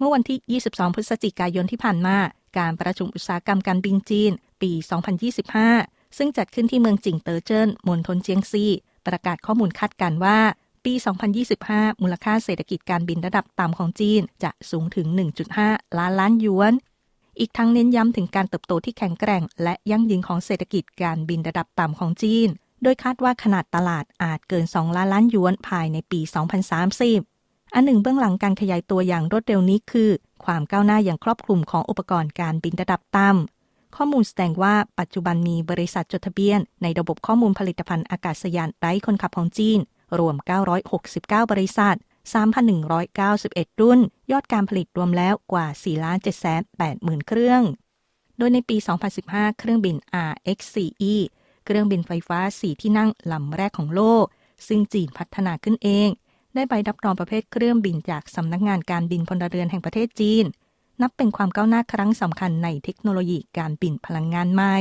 เมื่อวันที่ 22 พฤศจิกายนที่ผ่านมา การประชุมอุตสาหกรรมการบินจีน ปี 2025 ซึ่งจัดขึ้นที่เมืองจิงเตอร์เจิ้นมณฑลเจียงซี ประกาศข้อมูลคาดการว่า ปี 2025 มูลค่าเศรษฐกิจการบินระดับต่ำของจีนจะสูงถึง 1.5 ล้านล้านหยวน อีกทั้งเน้นย้ำถึงการเติบโตที่แข็งแกร่ง และยั่งยืนของเศรษฐกิจการบินระดับต่ำของจีน โดยคาดว่าขนาดตลาดอาจเกิน 2 ล้านล้านหยวนภายในปี 2030 อันหนึ่งเบื้องหลังการขยายตัวอย่างรวดเร็วนี้คือ ความก้าวหน้าอย่างครอบคลุมของอุปกรณ์การบินระดับต่ำข้อมูลแสดงว่าปัจจุบันมีบริษัทจดทะเบียน ในระบบข้อมูลผลิตภัณฑ์อากาศยานไร้คนขับของจีน รวม 969 บริษัท 3,191 รุ่น ยอดการผลิตรวมแล้วกว่า 4 7 8 0 0 0 0เครื่อง โดยในปี 2015 เครื่องบิน RX-4E เครื่องบินไฟฟ้า 4 ที่นั่งลำแรกของโลก ซึ่งจีนพัฒนาขึ้นเอง ได้ใบรับรองประเภทเครื่องบินจากสำนักงานการบินพลเรือนแห่งประเทศจีน นับเป็นความก้าวหน้าครั้งสำคัญในเทคโนโลยีการบินพลังงานใหม่